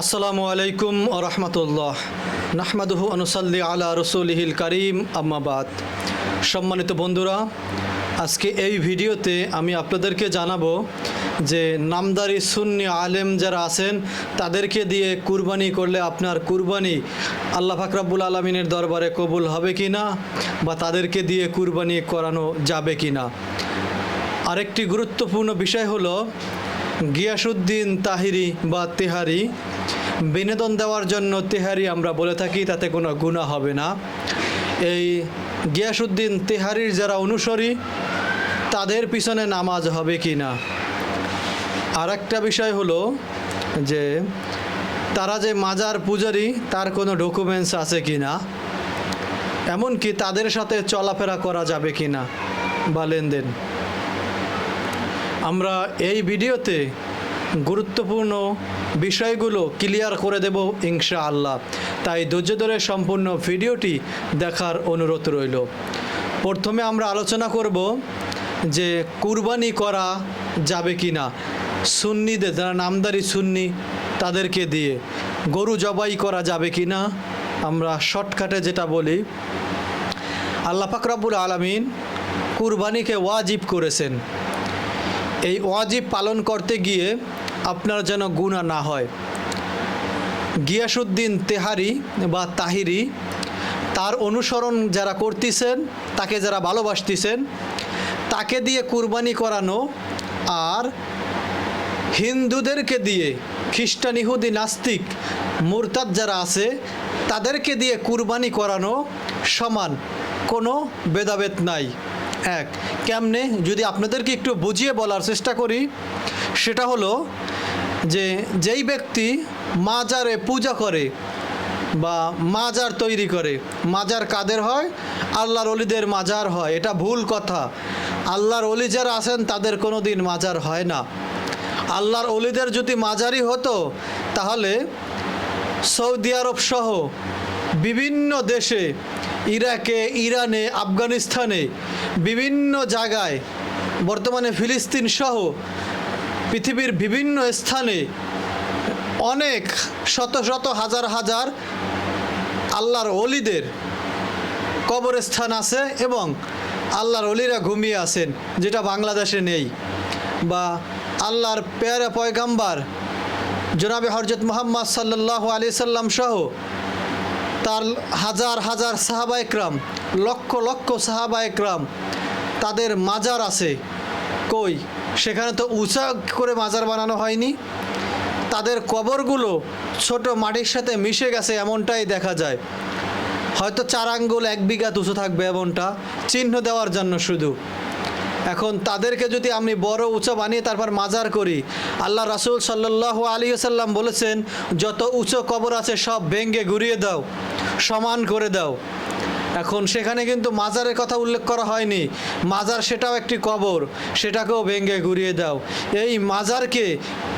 আসসালামু আলাইকুম রহমতুল্লাহ। নাহমাদুহু অনুসাল্লি আলা রসুলহিল করিম। আম্মাবাদ সম্মানিত বন্ধুরা, আজকে এই ভিডিওতে আমি আপনাদেরকে জানাব যে নামদারি সুন্নি আলেম যারা আছেন, তাদেরকে দিয়ে কুরবানি করলে আপনার কুরবানি আল্লাহ ফাকরাবুল আলমিনের দরবারে কবুল হবে কি না বা তাদেরকে দিয়ে কুরবানি করানো যাবে কি না আরেকটি গুরুত্বপূর্ণ বিষয় হলো গিয়াসুদ্দিন তাহিরি বা তেহারি। বিনোদন দেওয়ার জন্য তেহারি আমরা বলে থাকি, তাতে কোনো গুণা হবে না। এই গিয়াসুদ্দিন তেহারির যারা অনুসরী, তাদের পিছনে নামাজ হবে কি না? আর একটা বিষয় হলো যে, তারা যে মাজার পূজারি, তার কোনো ডকুমেন্টস আছে কি না? এমনকি তাদের সাথে চলাফেরা করা যাবে কি না? বা লেনদেন। আমরা এই ভিডিওতে গুরুত্বপূর্ণ বিষয়গুলো ক্লিয়ার করে দেব ইনশা আল্লাহ তাই ধৈর্য ধরে সম্পূর্ণ ভিডিওটি দেখার অনুরোধ রইল। প্রথমে আমরা আলোচনা করব যে কুরবানি করা যাবে কি না সুন্নিদের, যারা নামদারি সুন্নি, তাদেরকে দিয়ে গরু জবাই করা যাবে কি না আমরা শর্টকাটে যেটা বলি। আল্লাহ ফাকরাবুল আলমিন কুরবানিকে ওয়াজিব করেছেন। এই ওয়াজিব পালন করতে গিয়ে আপনার যেন গুণা না হয়। গিয়াসুদ্দিন তেহারি বা তাহিরি, তার অনুসরণ যারা করতেছেন, তাকে যারা ভালোবাসতেছেন, তাকে দিয়ে কুরবানি করানো আর হিন্দুদেরকে দিয়ে, খ্রিস্টান, ইহুদি, নাস্তিক, মুরতাদ যারা আছে, তাদেরকে দিয়ে কুরবানি করানো সমান কোনো ভেদাভেদ নাই। এক, কেমনে? যদি আপনাদেরকে একটু বুঝিয়ে বলার চেষ্টা করি সেটা হলো যে যেই ব্যক্তি মাজারে পূজা করে বা মাজার তৈরি করে, মাজার কাদের হয়? আল্লাহর অলিদের মাজার হয়। এটা ভুল কথা। আল্লাহর অলি যারা আছেন, তাদের কোনো দিন মাজার হয় না। আল্লাহর অলিদের যদি মাজারই হতো, তাহলে সৌদি আরব সহ বিভিন্ন দেশে, ইরাকে, ইরানে, আফগানিস্তানে, বিভিন্ন জায়গায়, বর্তমানে ফিলিস্তিন সহ পৃথিবীর বিভিন্ন স্থানে অনেক শত শত হাজার হাজার আল্লাহর অলিদের কবরস্থান আছে এবং আল্লাহর অলিরা ঘুমিয়ে আছেন, যেটা বাংলাদেশে নেই। বা আল্লাহর পেয়ারা পয়গাম্বার জনাবে হরজত মোহাম্মদ সাল্লাহ আলি সাল্লাম সহ তার হাজার হাজার সাহাবা একরাম, লক্ষ লক্ষ সাহাবা একরাম, তাদের মাজার আছে। কই? সেখানে তো উঁচা করে মাজার বানানো হয়নি। তাদের কবরগুলো ছোট মাটির সাথে মিশে গেছে এমনটাই দেখা যায়। হয়তো চার আঙ্গুল এক বিঘা উঁচু থাকবে এমনটা, চিহ্ন দেওয়ার জন্য শুধু। এখন তাদেরকে যদি আমি বড় উঁচু বানিয়ে তারপর মাজার করি, আল্লাহ রাসুল সাল্লাহ আলী সাল্লাম বলেছেন, যত উঁচু কবর আছে সব ভেঙ্গে ঘুরিয়ে দাও, সমান করে দাও। এখন সেখানে কিন্তু মাজারের কথা উল্লেখ করা হয়নি। মাজার সেটাও একটি কবর, সেটাকেও ভেঙ্গে ঘুরিয়ে দাও। এই মাজারকে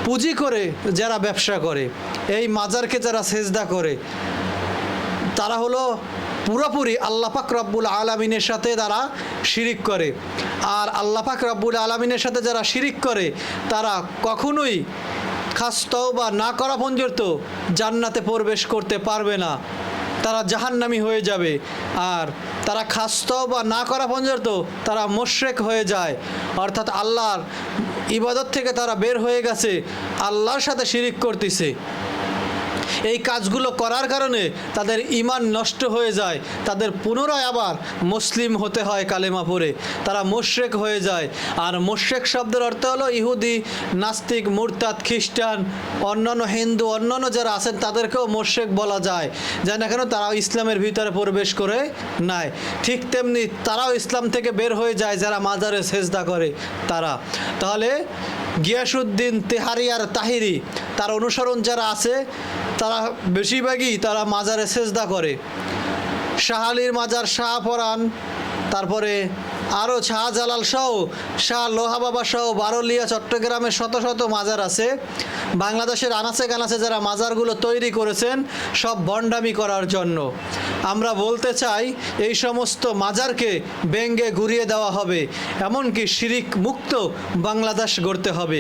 পুঁজি করে যারা ব্যবসা করে, এই মাজারকে যারা সেজদা করে, তারা হলো পুরোপুরি আল্লাপাক রব্বুল আলমিনের সাথে তারা শিরিক করে। আর আল্লাপাক রব্বুল আলমিনের সাথে যারা শিরিক করে, তারা কখনোই খাস্তও বা না করা পর্যন্ত জান্নাতে প্রবেশ করতে পারবে না। তারা জাহান্নামি হয়ে যাবে। আর তারা খাস্ত বা না করা পর্যন্ত তারা মোশরেক হয়ে যায়। অর্থাৎ আল্লাহর ইবাদত থেকে তারা বের হয়ে গেছে, আল্লাহর সাথে শিরিক করতেছে। এই কাজগুলো করার কারণে তাদের ইমান নষ্ট হয়ে যায়। তাদের পুনরায় আবার মুসলিম হতে হয় কালেমা পড়ে। তারা মোশেক হয়ে যায়। আর মোশেক শব্দের অর্থ হলো ইহুদি, নাস্তিক, মুরতাদ, খ্রিস্টান, অন্যান্য হিন্দু, অন্যান্য যারা আছেন তাদেরকেও মোশেক বলা যায়। যায় না কেন তারাও ইসলামের ভিতরে প্রবেশ করে নাই। ঠিক তেমনি তারাও ইসলাম থেকে বের হয়ে যায় যারা মাজারে সেজদা করে তারা। তাহলে গিয়াসুদ্দিন তেহারি আর তাহিরি, তার অনুসরণ যারা আছে, তারা বেশিরভাগই তারা মাজারে সেজদা করে। শাহালির মাজার শাহ ফরান তারপরে আরও শাহজালাল সহ, শাহ লোহা বাবা সহ বারোলিয়া, চট্টগ্রামে শত শত মাজার আছে। বাংলাদেশের আনাচে কানাচে যারা মাজারগুলো তৈরি করেছেন, সব বন্ডামি করার জন্য। আমরা বলতে চাই, এই সমস্ত মাজারকে ব্যঙ্গে ঘুরিয়ে দেওয়া হবে, এমনকি শিরিক মুক্ত বাংলাদেশ গড়তে হবে।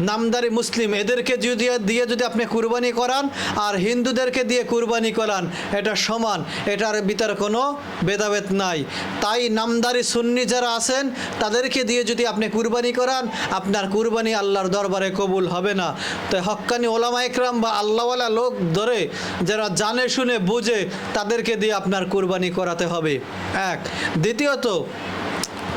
নামদারি মুসলিম, এদেরকে যদি, দিয়ে যদি আপনি কুরবানি করান, আর হিন্দুদেরকে দিয়ে কুরবানি করান, এটা সমান, এটার ভিতরে কোনো ভেদাভেদ নাই। তাই নামদারি সুন্নি যারা আছেন, তাদেরকে দিয়ে যদি আপনি কুরবানি করান, আপনার কুরবানি আল্লাহর দরবারে কবুল হবে না। তাই হক্কানি ওলামা একরাম বা আল্লাহওয়ালা লোক ধরে যারা জানে শুনে, বুঝে, তাদেরকে দিয়ে আপনার কুরবানি করাতে হবে। এক। দ্বিতীয়ত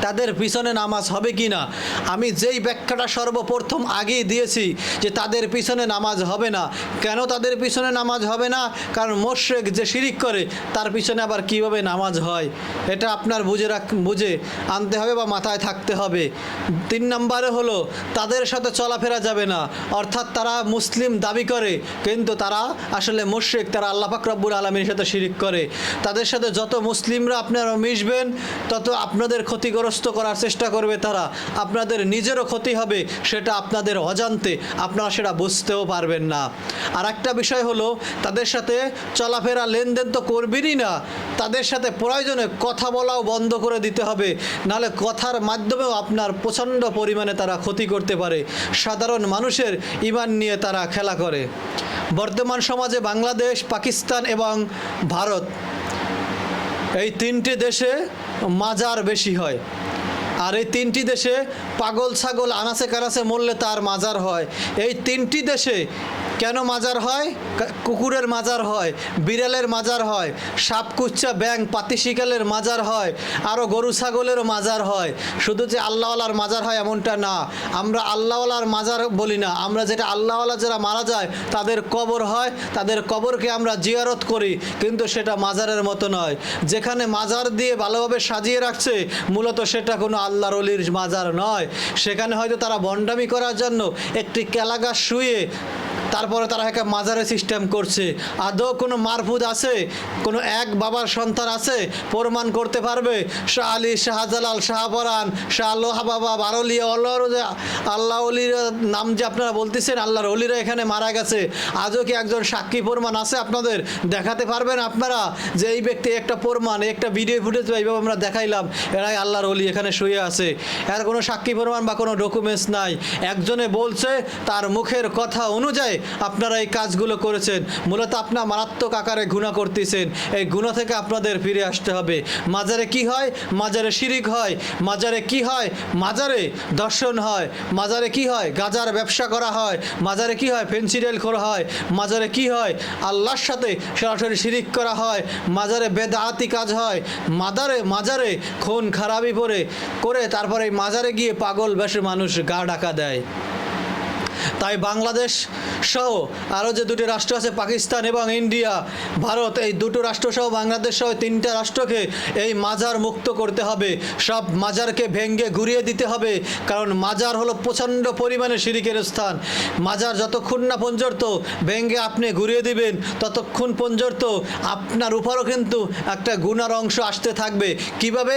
তাদের পিছনে নামাজ হবে কি না? আমি যেই ব্যাখ্যাটা সর্বপ্রথম আগেই দিয়েছি যে তাদের পিছনে নামাজ হবে না। কেন তাদের পিছনে নামাজ হবে না? কারণ মোশেক যে শিরিক করে, তার পিছনে আবার কীভাবে নামাজ হয়? এটা আপনার বুঝে রাখ, বুঝে আনতে হবে বা মাথায় থাকতে হবে। তিন নম্বরে হলো, তাদের সাথে চলাফেরা যাবে না। অর্থাৎ তারা মুসলিম দাবি করে, কিন্তু তারা আসলে মোশেক তারা আল্লাহ পাক রব্বুল আলমীর সাথে শিরিক করে। তাদের সাথে যত মুসলিমরা আপনারা মিশবেন, তত আপনাদের ক্ষতিগ্রস্ত করার চেষ্টা করবে তারা। আপনাদের নিজেরও ক্ষতি হবে, সেটা আপনাদের অজান্তে। আপনারা সেটা বুঝতেও পারবেন না। আর একটা বিষয় হলো, তাদের সাথে চলাফেরা লেনদেন তো করবেনই না। তাদের সাথে প্রয়োজনে কথা বলাও বন্ধ করে দিতে হবে। নাহলে কথার মাধ্যমেও আপনার প্রচণ্ড পরিমাণে তারা ক্ষতি করতে পারে। সাধারণ মানুষের ইমান নিয়ে তারা খেলা করে। বর্তমান সমাজে বাংলাদেশ, পাকিস্তান এবং ভারত এই তিনটি দেশে মাজার বেশি হয়। আর এই তিনটি দেশে পাগল ছাগল আনাচে কানাচে মরলে তার মাজার হয়। এই তিনটি দেশে কেন মাজার হয়? কুকুরের মাজার হয়, বিড়ালের মাজার হয় সাপকুচ্চা ব্যাং পাতিশিকালের মাজার হয় আরও গরু ছাগলেরও মাজার হয়। শুধু যে আল্লাহওয়ালার মাজার হয় এমনটা না, আমরা আল্লাহওয়ালার মাজার বলি না। আমরা যেটা আল্লাহওয়ালা যারা মারা যায়, তাদের কবর হয়, তাদের কবরকে আমরা জিয়ারত করি, কিন্তু সেটা মাজারের মতো নয়। যেখানে মাজার দিয়ে ভালোভাবে সাজিয়ে রাখছে, মূলত সেটা কোনো আল্লাহর অলির মাজার নয়। সেখানে হয়তো তারা বন্ডামি করার জন্য একটি কেলাগাছ শুয়ে তারপরে তারা একটা মাজারের সিস্টেম করছে। আদৌ কোনো মারফুদ আছে? কোনো এক বাবার সন্তান আছে? প্রমাণ করতে পারবে? শাহ আলী শাহজালাল শাহপরান শাহ লোহা বাবা বারলিয়া আল্লাহর আল্লাহ অলির নাম যে আপনারা বলতেছেন, আল্লাহর অলিরা এখানে মারা গেছে। আজও কি একজন সাক্ষী প্রমাণ আছে আপনাদের? দেখাতে পারবেন আপনারা যে এই ব্যক্তি একটা প্রমাণ, একটা ভিডিও ফুটেজ এইভাবে আমরা দেখাইলাম, এরাই আল্লাহর অলি এখানে শুয়ে আছে। এর কোনো সাক্ষী প্রমাণ বা কোনো ডকুমেন্টস নাই। একজনে বলছে, তার মুখের কথা অনুযায়ী আপনারা এই কাজগুলো করেছেন। মূলত আপনার মারাত্মক আকারে গুণা করতেছেন। এই গুণা থেকে আপনাদের ফিরে আসতে হবে। মাজারে কি হয়? মাজারে শিরিক হয়। মাজারে কি হয়? মাজারে দর্শন হয়। মাজারে কি হয়? গাজার ব্যবসা করা হয়। মাজারে কি হয়? ফেন্সিডেল করা হয়। মাজারে কি হয়? আল্লাহর সাথে সরাসরি শিরিক করা হয়। মাজারে বেদাহাতি কাজ হয়। মাদারে, মাজারে খুন খারাপি পরে, করে তারপরে মাজারে গিয়ে পাগল বেশে মানুষ গা ডাকা দেয়। তাই বাংলাদেশ সহ আরও যে দুটি রাষ্ট্র আছে, পাকিস্তান এবং ইন্ডিয়া, ভারত, এই দুটো রাষ্ট্র সহ বাংলাদেশ সহ তিনটা রাষ্ট্রকে এই মাজার মুক্ত করতে হবে। সব মাজারকে ভেঙ্গে ঘুরিয়ে দিতে হবে, কারণ মাজার হলো প্রচণ্ড পরিমাণে শিরিকের স্থান। মাজার যতক্ষণ না পর্যন্ত ভেঙ্গে আপনি ঘুরিয়ে দিবেন, ততক্ষণ পর্যন্ত আপনার উপরও কিন্তু একটা গুনার অংশ আসতে থাকবে। কীভাবে?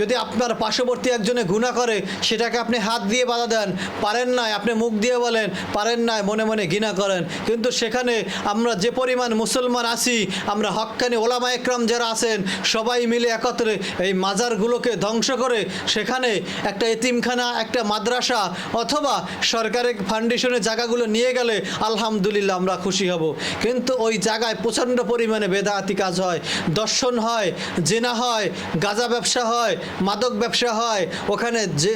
যদি আপনার পার্শ্ববর্তী একজনে গুণা করে, সেটাকে আপনি হাত দিয়ে বাধা দেন, পারেন না আপনি মুখ দিয়ে বলেন পারেন না মনে মনে ঘৃণা করেন। কিন্তু সেখানে আমরা যে পরিমাণ মুসলমান আছি, আমরা হক্কানি ওলামা একরাম যারা আছেন, সবাই মিলে একত্রে এই মাজারগুলোকে ধ্বংস করে সেখানে একটা এতিমখানা, একটা মাদ্রাসা অথবা সরকারের ফাউন্ডেশনের জায়গাগুলো নিয়ে গেলে আলহামদুলিল্লাহ আমরা খুশি হব। কিন্তু ওই জায়গায় প্রচণ্ড পরিমাণে বেদাহাতি কাজ হয়, দর্শন হয়, জেনা হয়, গাঁজা ব্যবসা হয়, মাদক ব্যবসা হয়, ওখানে যে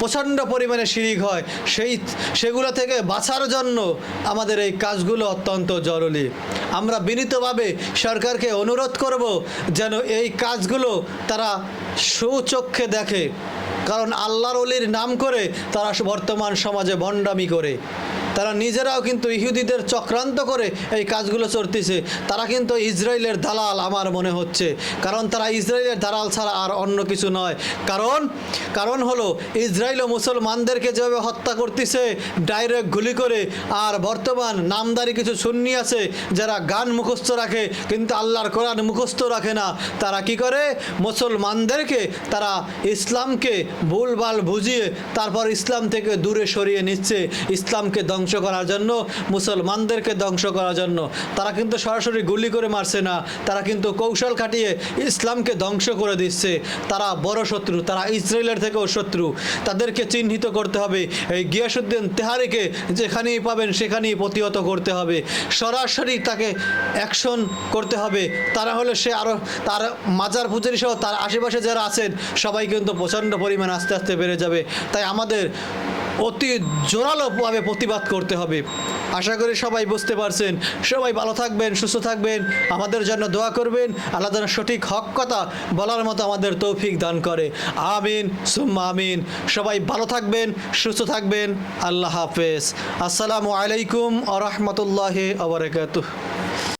প্রচণ্ড পরিমাণে শিরিক হয়, সেই, সেগুলো থেকে বাঁচার জন্য আমাদের এই কাজগুলো অত্যন্ত জরুরি। আমরা বিনীতভাবে সরকারকে অনুরোধ করব যেন এই কাজগুলো তারা সুচক্ষে দেখে। কারণ আল্লাহর অলির নাম করে তারা বর্তমান সমাজে ভণ্ডামি করে। তারা নিজেরাও কিন্তু ইহুদিদের চক্রান্ত করে এই কাজগুলো চলতেছে। তারা কিন্তু ইসরায়েলের দালাল আমার মনে হচ্ছে। কারণ তারা ইসরায়েলের দালাল ছাড়া আর অন্য কিছু নয়। কারণ কারণ হলো ইসরায়েল ও মুসলমানদেরকে যেভাবে হত্যা করতেছে ডাইরেক্ট গুলি করে, আর বর্তমান নামদারি কিছু সুন্নি আছে যারা গান মুখস্থ রাখে, কিন্তু আল্লাহর কোরআন মুখস্থ রাখে না। তারা কি করে? মুসলমানদেরকে তারা ইসলামকে ভুলভাল বুঝিয়ে তারপর ইসলাম থেকে দূরে সরিয়ে নিচ্ছে। ইসলামকে ধ্বংস করার জন্য, মুসলমানদেরকে ধ্বংস করার জন্য। তারা কিন্তু সরাসরি গুলি করে মারছে না, তারা কিন্তু কৌশল খাটিয়ে ইসলামকে ধ্বংস করে দিচ্ছে। তারা বড় শত্রু, তারা ইসরায়েলের থেকেও শত্রু। তাদেরকে চিহ্নিত করতে হবে। এই গিয়াসুদ্দিন তেহারিকে যেখানেই পাবেন, সেখানেই প্রতিহত করতে হবে। সরাসরি তাকে অ্যাকশন করতে হবে। তারা হলে সে আরও তার মাজার পূজারি সহ তার আশেপাশে যারা আছেন, সবাই কিন্তু প্রচণ্ড পরিমাণ আস্তে আস্তে বেড়ে যাবে। তাই আমাদের অতি জোরালোভাবে প্রতিবাদ করতে হবে। আশা করি সবাই বুঝতে পারছেন। সবাই ভালো থাকবেন, সুস্থ থাকবেন। আমাদের জন্য দোয়া করবেন। আল্লাহ যেন সঠিক হক কথা বলার মতো আমাদের তৌফিক দান করে। আমিন, সুম্মা আমিন। সবাই ভালো থাকবেন, সুস্থ থাকবেন। আল্লাহ হাফেজ। আসসালামু আলাইকুম আ রহমতুল্লাহ আবরকাতুহ